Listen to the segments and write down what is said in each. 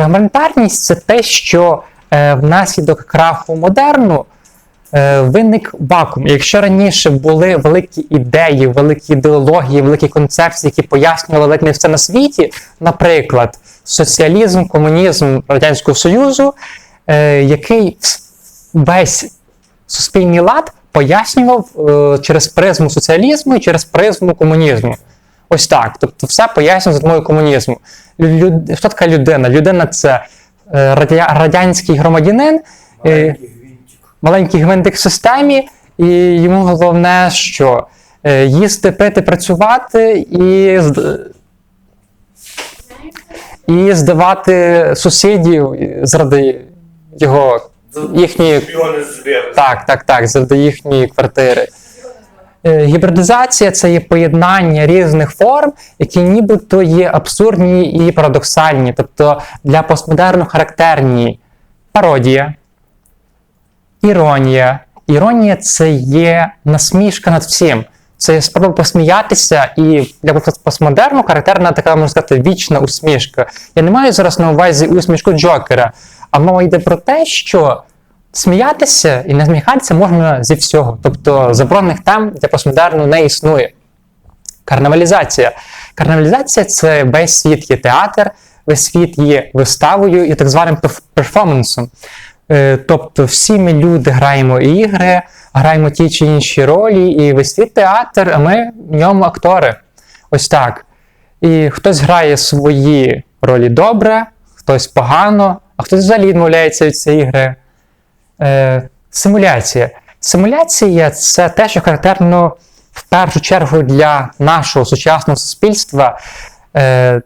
фрагментарність це те, що е, внаслідок краху модерну е, виник вакуум. Якщо раніше були великі ідеї, великі ідеології, великі концепції, які пояснювали ледь не все на світі, наприклад, соціалізм, комунізм Радянського Союзу, е, який весь суспільний лад пояснював е, через призму соціалізму і через призму комунізму. Ось так. Тобто все пояснює за допомогою комунізму. Люд... Хто така людина? Людина це е, радя... радянський громадянин, е, маленький гвинтик в системі, і йому головне, що е, їсти, пити, працювати і, і здавати сусідів заради його їхньої так, так, так, завжди їхньої квартири. Е, Гібридизація це є поєднання різних форм, які нібито є абсурдні і парадоксальні. Тобто для постмодерну характерні пародія, іронія. Іронія це є насмішка над всім. Це є спроба посміятися, і для постмодерну характерна така, можна сказати, вічна усмішка. Я не маю зараз на увазі усмішку Джокера, а мова йде про те, що сміятися і не сміхатися можна зі всього. Тобто заборонених тем для постмодерну не існує. Карнавалізація. Карнавалізація це весь світ є театр, весь світ є виставою і так званим перформансом. Е, Тобто всі ми люди граємо ігри, граємо ті чи інші ролі, і весь світ театр, а ми в ньому актори. Ось так. І хтось грає свої ролі добре, хтось погано, а хтось взагалі відмовляється від цієї ігри. Е, симуляція. Симуляція це те, що характерно в першу чергу для нашого сучасного суспільства. Е,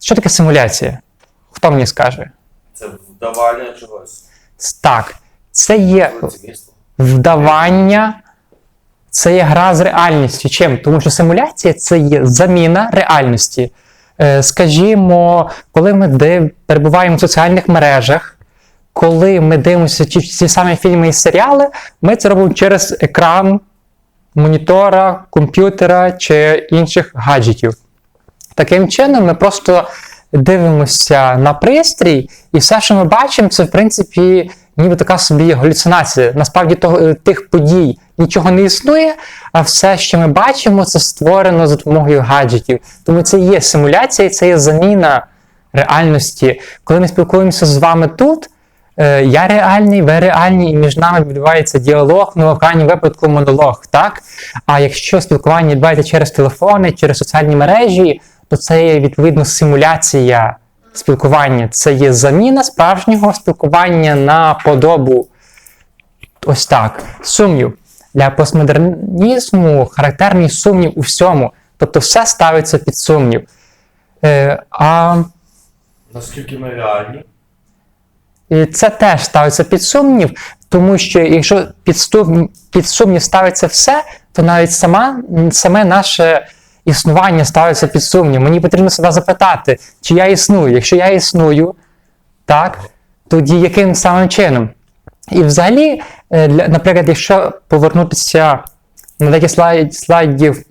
що таке симуляція? Хто мені скаже? Це вдавання чогось. Так, це є вдавання, це є гра з реальністю. Чим? Тому що симуляція це є заміна реальності. Е, скажімо, коли ми перебуваємо в соціальних мережах, коли ми дивимося ті, ті самі фільми і серіали, ми це робимо через екран монітора, комп'ютера чи інших гаджетів. Таким чином, ми просто дивимося на пристрій, і все, що ми бачимо, це в принципі ніби така собі галюцинація. Насправді того, е, тих подій нічого не існує, а все, що ми бачимо, це створено за допомогою гаджетів. Тому це є симуляція, це є заміна реальності. Коли ми спілкуємося з вами тут, я реальний, ви реальні, і між нами відбувається діалог, ну в крайньому випадку монолог. Так? А якщо спілкування відбувається через телефони, через соціальні мережі, то це є відповідно симуляція спілкування. Це є заміна справжнього спілкування на подобу. Ось так. Сумнів. Для постмодернізму характерний сумнів у всьому. Тобто все ставиться під сумнів. Е, а Наскільки ми реальні? І це теж ставиться під сумнів, тому що якщо під, ступ- під сумнів ставиться все, то навіть сама, саме наше існування ставиться під сумнів. Мені потрібно себе запитати, чи я існую. Якщо я існую, так, тоді яким самим чином? І взагалі, е, наприклад, якщо повернутися на деякі слайд, слайдів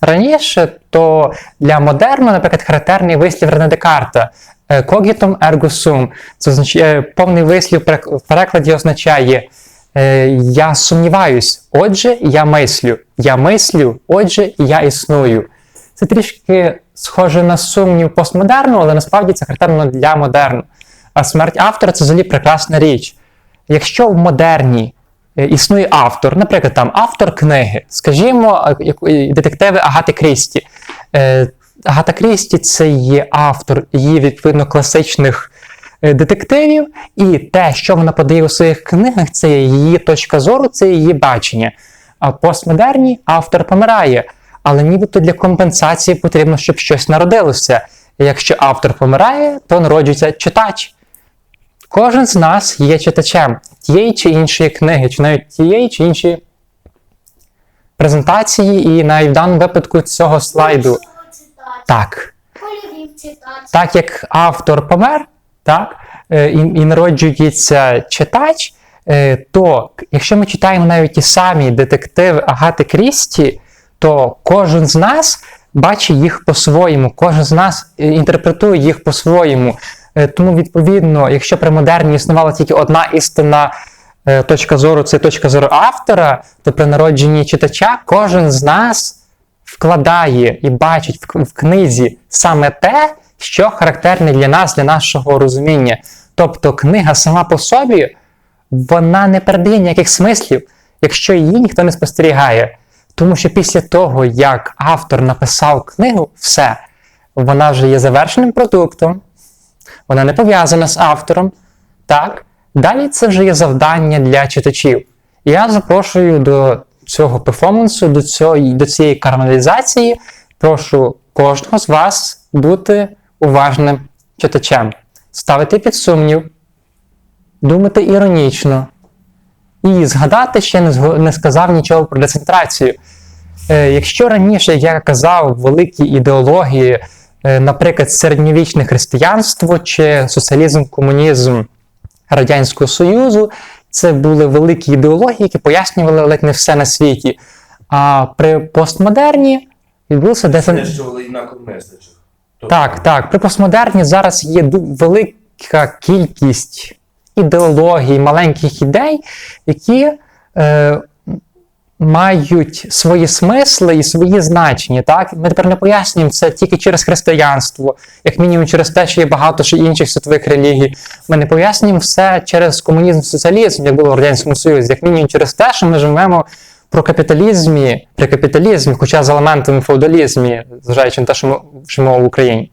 раніше, то для модерну, наприклад, характерний вислів Рене Декарта е, cogito ergo sum. Це означає повний вислів в перекладі означає е, я сумніваюсь, отже, я мислю. Я мислю, отже, я існую. Це трішки схоже на сумнів постмодерну, але насправді це характерно для модерну. А смерть автора це взагалі прекрасна річ. Якщо в модерні е, існує автор, наприклад, там автор книги, скажімо, е, е, детективи Агати Крісті. Агата Крісті це є автор її відповідно класичних е, детективів, і те, що вона подає у своїх книгах, це її точка зору, це її бачення. А постмодерні автор помирає, але нібито для компенсації потрібно, щоб щось народилося. Якщо автор помирає, то народжується читач. Кожен з нас є читачем тієї чи іншої книги, чи навіть тієї чи іншої презентації, і навіть в даному випадку цього слайду. Так. Так як автор помер, так, е, і, і народжується читач, е, то якщо ми читаємо навіть ті самі детективи Агати Крісті, то кожен з нас бачить їх по-своєму, кожен з нас е, інтерпретує їх по-своєму. Тому, відповідно, якщо при модерні існувала тільки одна істинна е, точка зору, це точка зору автора, то при народженні читача кожен з нас вкладає і бачить в, книзі саме те, що характерне для нас, для нашого розуміння. Тобто книга сама по собі вона не передає ніяких смислів, якщо її ніхто не спостерігає. Тому що після того, як автор написав книгу, все, вона вже є завершеним продуктом, вона не пов'язана з автором. Так? Далі це вже є завдання для читачів. Я запрошую до цього перформансу, до, цього, до цієї карамелізації. Прошу кожного з вас бути уважним читачем, ставити під сумнів, думати іронічно і згадати, ще не сказав нічого про децентрацію. Е, якщо раніше, я казав, великі ідеології, е, наприклад, середньовічне християнство чи соціалізм, комунізм Радянського Союзу, це були великі ідеології, які пояснювали ледь не все на світі. А при постмодерні відбулося десантували Знищували інакомислячих. меседжах. Так, так. При постмодерні зараз є велика кількість ідеологій, маленьких ідей, які е, мають свої смисли і свої значення. Так? Ми тепер не пояснюємо це тільки через християнство, як мінімум через те, що є багато ще інших світових релігій. Ми не пояснюємо все через комунізм, соціалізм, як було в Радянському Союзі, як мінімум через те, що ми живемо про капіталізмі, при капіталізмі, хоча з елементами феодалізмі, зважаючи на те, що ми живемо в Україні.